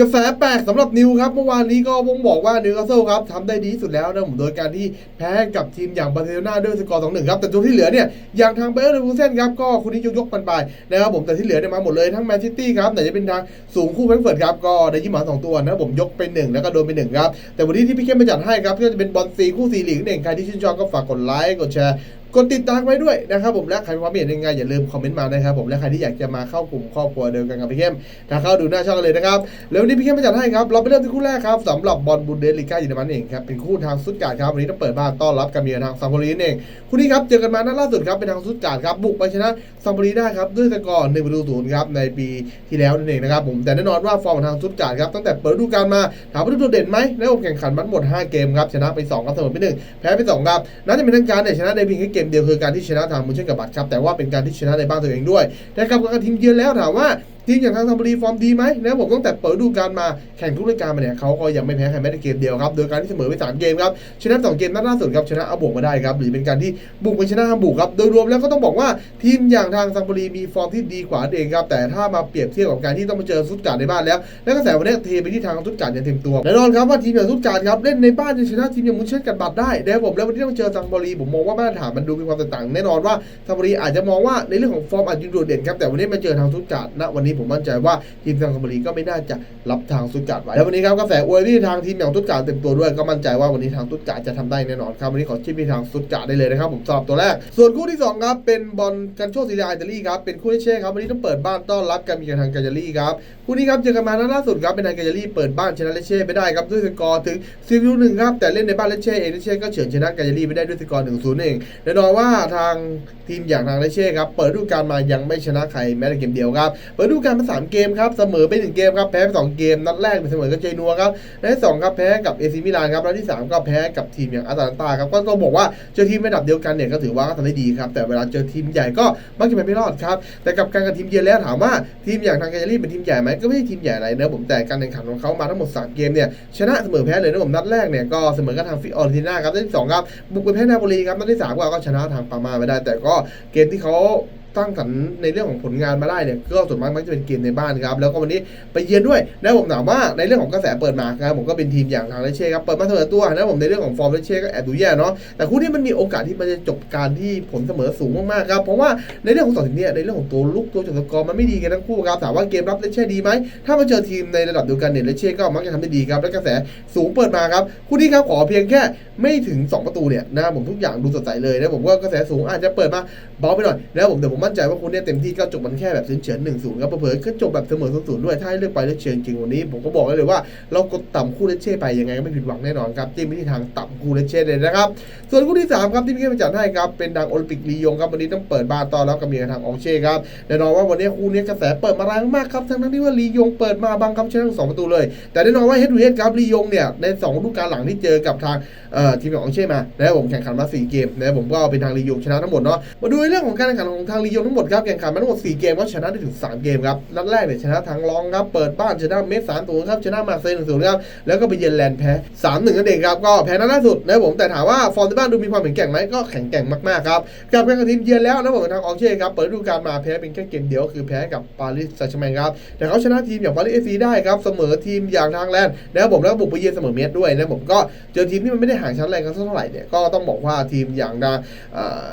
กระแสแปลกสำหรับนิวครับ เมื่อวานนี้ก็วงบอกว่านิวคาสเซิลครับทำได้ดีสุดแล้วนะผมโดยการที่แพ้กับทีมอย่างบาร์เซโลนาด้วยสกอร์2-1ครับ แต่ตัวที่เหลือเนี่ย อย่างทางเบอร์เลวูเซนครับ ก็คุณนี้ยกยกันไปนะครับผมแต่ที่เหลือเนี่ยมาหมดเลยทั้งแมนซิตี้ครับไหนจะเป็นทางสูงคู่แฟรงเฟิร์ตครับ ก็ได้ยิมหมาสองตัวนะผมยกไปหนึ่งแล้วก็โดนไปหนึ่งครับแต่วันนี้ที่พี่เข้มมาจัดให้ครับก็จะเป็นบอลซีคู่ซีลีกนั่นเองใครที่ชื่นชอบก็ฝากกดไลค์กดแชร์ กดติดตามไว้ด้วยนะครับผมและใครมีความเห็นยังไงอย่าลืมคอมเมนต์มานะครับผมและใครที่อยากจะมาเข้ากลุ่มครอบครัวเดียวกันกับพี่เข้มถ้าเข้าดูหน้าช่องเลยนะครับแล้ววันนี้พี่เข้มมาจัดให้ครับเราไปเริ่มที่คู่แรกครับสำหรับบอลบุนเดสลีกาเยอรมันเองครับเป็นคู่ทางสุดการครับวันนี้ต้องเปิดบ้านต้อนรับการเยือนทางซัมโบรีนเองคู่นี้ครับเจอกันมานัดล่าสุดครับเป็นทางสุดการครับบุกไปชนะซัมโบรีได้ครับด้วยสกอร์หนึ่งประตูศูนย์ครับในปีที่แล้วนั่นเองนะครับผมแต่แน่นอนว่าฟอร์มของทางสุดการครับตั้งแต่เปิดฤดูกาลมาถามว่าโดดเด่นไหมในการแข่งขันมันหมด 5 เกมครับชนะไป2ครับเสมอไป1แพ้ไป2ครับน่าจะเป็นทางการเนี่ยชนะได้เพียงแค่เกมเดียวคือการที่ชนะทางมุนเช่นกับบัตรครับแต่ว่าเป็นการที่ชนะในบ้านตัวเองด้วยแต่กับก็ทีมเยือนแล้วถามว่า ทีมอย่างทางซัมบุรีฟอร์มดีไหมนะผมตั้งแต่เปิดดูกาลมาแข่งทุกรายการมาเนี่ยเขาก็ยังไม่แพ้ใครแม้แต่เกมเดียวครับโดยการที่เสมอไปสามเกมครับชนะสองเกมนัดล่าสุดครับชนะอาบวกมาได้ครับหรือเป็นการที่บุกไปชนะฮัมบูร์กครับโดยรวมแล้วก็ต้องบอกว่าทีมอย่างทางซัมบุรีมีฟอร์มที่ดีกว่าเองครับแต่ถ้ามาเปรียบเทียบกับการที่ต้องมาเจอซุดการ์ดในบ้านแล้ว แล้วกระแสวันนี้เทไปที่ทางซุดการ์ดอย่างเต็มตัวแน่นอนครับว่าทีมอย่างซุดการ์ดครับเล่นในบ้านจะชนะทีมอย่างมุนเช่นกันบัตได้นะครับผมแล้ววันนี้ต้องเจอซัมบุรีผมมองว่ามาตรฐานมันดูมีความแตกต่างแน่นอนว่าซัมบุรีอาจจะมองว่าในเรื่องของฟอร์มอาจจะโดดเด่นครับแต่วันนี้มาเจอทางซุดการ์ดณวันนี้ผมมั่นใจว่าทีมทางซัมบุรีก็ไม่น่าจะรับทางซุดการ์ดไว้แล้ววันนี้ครับกระแสอวยที่ทางทีมอย่างซุดการ์ดเต็มตัวด้วยก็มั่นใจว่าวันนี้ทางซุดการ์ดจะทำได้แน่นอนครับวันนี้ขอชิปที่ทางซุดการ์ดได้เลยนะครับผมสำหรับตัวแรก ส่วนคู่ที่สองครับเป็นบอลกันโชคซีเรียอิตาลีครับเป็นคู่ที่เช่ครับวันนี้ต้องเปิดบ้านต้อนรับการมีกับทางกาญารีครับคู่นี้ครับเจอกันมานัดล่าสุดครับเป็นทางกาญารีเปิดบ้านชนะเลเช่ไปได้ครับด้วยสกอร์ถึงซีวิวหนึ่งครับแต่เล่นในบ้านเลเช่เองเลเช่ก็เฉือนชนะกาญารีไปได้ด้วยสกอร์หนึ่งศูนย์เองแน่นอนว่าทางทีมอย่างทางเลเช่ครับเปิดฤดูกาลมายังไม่ชนะใครแม้แต่เกมเดียวครับเปิดฤดูกาลมาสามเกมครับเสมอไปหนึ่งเกมครับแพ้ไปสองเกมนัดแรกเป็นเสมอกับเจนัวครับนัดที่สองครับแพ้กับเอซิมิลานครับนัดที่สามก็แพ้กับทีมอย่างอาตาลันตาครับก็ต้องบอกว่าเจอทีมระดับเดียวกันเนี่ยก็ถือว่าก็ทำได้ดีครับแต่เวลาเจอทีมใหญ่ก็มักจะไปไม่รอดครับแต่กับการกับทีมเยือนแล้วถามว่าทีมอย่างทางกาญารีเป็นทีมใหญ่ไหมก็ไม่ใช่ทีมใหญ่อะไรนะผมแต่การแข่งขันของเขามาทั้งหมด 3 เกมเนี่ยชนะเสมอแพ้เลยนะผมนัดแรกเนี่ยก็เสมอกับทางฟิออร์ติน่าครับนัดที่สองครับบุกไปแพ้นาโปลีครับนัดที่สามก็ชนะทางปามาไปได้ แต่ก็เกมที่เขา ตั้งสรรในเรื่องของผลงานมาได้เนี่ยก็ส่วนมากมักจะเป็นเกมในบ้านครับแล้วก็วันนี้ไปเยือนด้วยนะผมถามว่าในเรื่องของกระแสเปิดมาครับผมก็เป็นทีมอย่างทางเลเช่ครับเปิดมาเสมอตัวนะผมในเรื่องของฟอร์มเลเช่ก็แอบดูแย่เนาะแต่คู่นี้มันมีโอกาสที่มันจะจบการที่ผลเสมอสูงมากๆครับเพราะว่าในเรื่องของต่อถึงเนี่ยในเรื่องของตัวลุกตัวจบสกอร์มันไม่ดีกันทั้งคู่ครับถามว่าเกมรับเลเช่ดีไหมถ้ามาเจอทีมในระดับเดียวกันเนี่ยเลเช่ก็มักจะทำได้ดีครับและกระแสสูงเปิดมาครับคู่นี้ครับขอเพียงแค่ไม่ถึง 2 ประตูเนี่ยนะผมทุกอย่างดูสดใสเลยนะผมว่ากระแสสูงอาจจะเปิดมาเบาไปหน่อยนะผมแต่ผมมั่นใจว่าคู่นี้เต็มที่ก็จบมันแค่แบบเฉือนหนึ่งศูนย์ครับเผลอๆก็จบแบบเสมอศูนย์ด้วยถ้าให้เลือกไปเลือกเชิงจริงวันนี้ ผมก็บอกได้เลยว่าเรากดต่ำคู่เลเช่ไปยังไงก็ไม่ผิดหวังแน่นอนครับจิ้มไปที่ทางต่ำคู่เลเช่เลยนะครับ ส่วนคู่ที่ 3 ครับที่พี่เกมจัดให้ครับเป็นทางโอลิมปิกลียงครับวันนี้ต้องเปิดบ้านต้อนรับกับเมียทางอองเช่ครับแน่นอนว่าวันนี้คู่นี้กระแสเปิดมาแรงมากครับทั้งที่ว่าลียงเปิดมาบังคับชนะทั้งสองประตูเลย แต่แน่นอนว่าเฮดทูเฮดครับลียงเนี่ยใน2ฤดูกาลหลังที่เจอกับทางทีมของอองเช่มานะครับผมแข่งขันมา4เกมนะครับผมก็เป็นทางลียงชนะทั้งหมดเนาะมาดูเรื่องของการแข่งขันของทางลียงทั้งหมดครับแข่งขันมาทั้งหมด 4 เกมก็ชนะได้ถึง 3 เกมครับนัดแรกเนี่ยชนะทางรองครับเปิดบ้านชนะเมสสามตัวครับชนะมาเซนหนึ่งศูนย์ครับแล้วก็ไปเยือนแลนด์แพ้สามหนึ่งนั่นเองครับก็แพ้นัดล่าสุดนะครับผมแต่ถามว่าฟอร์มในบ้านดูมีความแข็งแกร่งไหมก็แข็งแกร่งมากๆครับกับการกับทีมเยือนแล้วนะผมทางอองเช่ครับเปิดฤดูกาลมาแพ้เป็นแค่เกมเดียวคือแพ้กับปารีสแซงต์แชร์แมงครับแต่เขาชนะทีมอย่างปารีสเอฟซีได้ครับเสมอทีมอย่างทางแลนด์นะครับผมแล้วบุกไปเยือนเสมอเมสด้วยนะผมก็เจอทีมที่มันไม่ได้ห่างชั้นแรงกันเท่าไหร่เนี่ยก็ต้องบอกว่าทีมอย่าง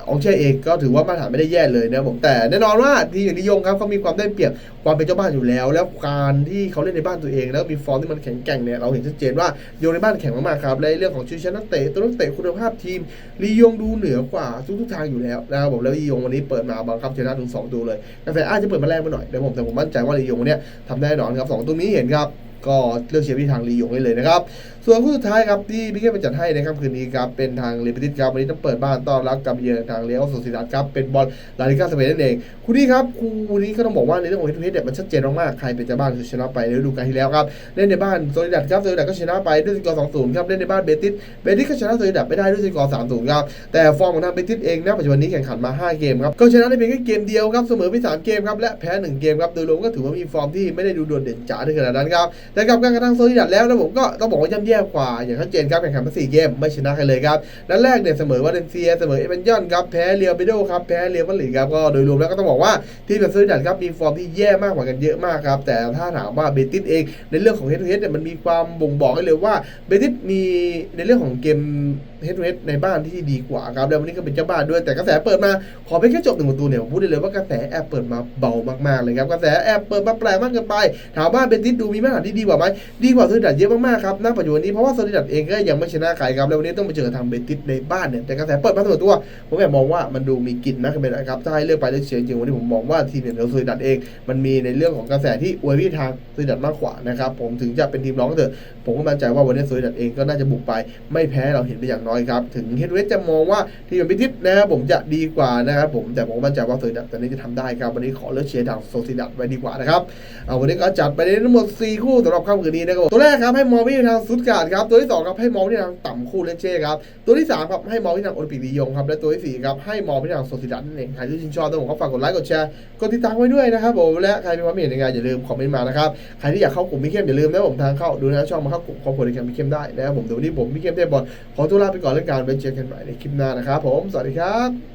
อองเช่เองก็ถือว่ามาตรฐานไม่ได้แย่เลยนะผมแต่แน่นอนว่าทีมอย่างนิยงครับเขามีความได้เปรียบความเป็นเจ้าบ้านอยู่แล้ว แล้วการที่เขาเล่นในบ้านตัวเอง แล้วมีฟอร์มที่มันแข็งแกร่งเนี่ยเราเห็นชัดเจนว่าโยงในบ้านแข็งมากๆครับและเรื่องของชื่อชนะนักเตะตัวนักเตะคุณภาพทีมลียงดูเหนือกว่าทุกๆทางอยู่แล้วนะครับผมแล้วลียงวันนี้เปิดมาบังคับชนะถึง2ตัวเลยกระแสอาจจะเปิดมาแรงไปหน่อยแต่ผมแต่ผมมั่นใจว่าลียงวันนี้ทำได้แน่นอนครับสองตัวนี้เห็นครับก็เลือกเชียร์ที่ทางลียงได้เลยนะครับ ส่วนคู่สุดท้ายครับที่พี่เก้ไปจัดให้ในค่ำคืนนี้ครับเป็นทางเลมาดริดครับวันนี้ต้องเปิดบ้านต้อนรับกับเยือนทางเรอัลโซซิดาดครับเป็นบอลลาลิกาสเปนนั่นเองคู่นี้ครับคู่นี้ก็ต้องบอกว่าในเรื่องของเฮดทูเฮดเนี่ยมันชัดเจนมากๆใครเป็นเจ้าบ้านคือชนะไปในฤดูกาลที่แล้วครับเล่นในบ้านโซลิดัดครับโซลิดัดก็ชนะไปด้วยสกอร์2-0ครับเล่นในบ้านเบติสเบติสก็ชนะโซลิดัดไม่ได้ด้วยสกอร์3-0ครับแต่ฟอร์มของทางเบติสเองณปัจจุบันนี้แข่งขันมา 5 เกมครับก็ชนะได้เพียงแค่เกมเดียวครับเสมอไป3เกมครับและแพ้1เกมครับโดยรวมก็ถือว่ามีฟอร์มที่ไม่ได้ดูโดดเด่นจ๋าในขนาดนั้นครับแต่กับการกระทั่งโซลิดัดแล้วนะผมก็ต้องบอกว่าย่ำแย่ย่กว่า อย่างชัดเจนครับแข่งขันมาสี่เกมไม่ชนะใครเลยครับนัดแรกเนี่ยเสมอวาเลนเซียเสมอเอเมนยอนครับแพ้เรียวเบโดครับแพ้เรียวมาดริดครับก็โดยรวมแล้วก็ต้องบอกว่าทีมแบบโซลิดัดครับมีฟอร์มที่แย่มากกว่ากันเยอะมากครับแต่ถ้าถามว่าเบติสเองในเรื่องของเฮดทูเฮดเนี่ยมันมีความบ่งบอกให้เลยว่าเบติสมีในเรื่องของเกมเฮดทูเฮดในบ้านที่ดีกว่าครับแล้ววันนี้ก็เป็นเจ้าบ้านด้วยแต่กระแสเปิดมาขอเพียงแค่จบหนึ่งประตูเนี่ยผมพูดได้เลยว่ากระแสแอบเปิดมาเบามากๆเลยครับกระแสแอบเปิดมาแปลกมากเกินไป ถามว่าเบติสดูมีมาตรฐานที่ดีกว่าไหมดีกว่าโซลิดัดเยอะมากๆครับณปัจจุบันนี้เพราะว่าโซลิดัดเองก็ยังไม่ชนะใครครับแล้ววันนี้ต้องไปเจอทางเบติสในบ้านเนี่ยแต่กระแสเปิดมาเสมอตัว ผมแอบมองว่ามันดูมีกลิ่นนะเป็นไรครับถ้าให้เลือกไปเลือกเชียร์จริงวันนี้ผมมองว่าทีมอย่างโซลิดัดเอง มันมีในเรื่องของกระแสที่อวยพี่ทางโซลิดัดมากกว่านะครับผมถึงจะเป็นทีมร้องก็เถอะผมก็มั่นใจว่าวันนี้โซลิดัดเองก็น่าจะบุกไป ไม่แพ้เราเห็นไปอย่างน้อยครับถึงเฮดเวสจะมองว่าทีมอย่างพิทิศนะครับผมจะดีกว่านะครับผมแต่ผมมั่นใจว่าโซลิดัดตอนนี้จะทำได้ครับวันนี้ขอเลือกเชียร์ทางโซลิดัดไว้ดีกว่านะครับเอาวันนี้ก็จัดไปได้ทั้งหมด 4 คู่สำหรับค่ำคืนนี้นะครับตัวแรกครับให้มองไปทางซุดการ์ดครับตัวที่2ครับให้มองไปทางต่ำคู่เลนเช่ครับตัวที่3ครับให้มองไปทางโอลิมปิกลียงครับและตัวที่4ครับให้มองไปทางโซซิดัดนั่นเองใครที่ชื่นชอบต้องบอกก็ฝากกดไลค์กดแชร์กดติดตามไว้ด้วยนะครับผมและใครมีความเห็นยังไงอย่าลืมคอมเมนต์มานะครับใครที่อยากเข้ากลุ่มพี่เข้มอย่าลืมนะผมทางเข้าดูนะช่องมาเข้ากลุ่มครอบครัวในแคมพี่เข้มได้นะครับผมเดี๋ยววันนี้ผมพี่เข้มเทพบอลขอตัวลาไปก่อนแล้วกันไว้เจอกันใหม่ในคลิปหน้านะครับผมสวัสดีครับ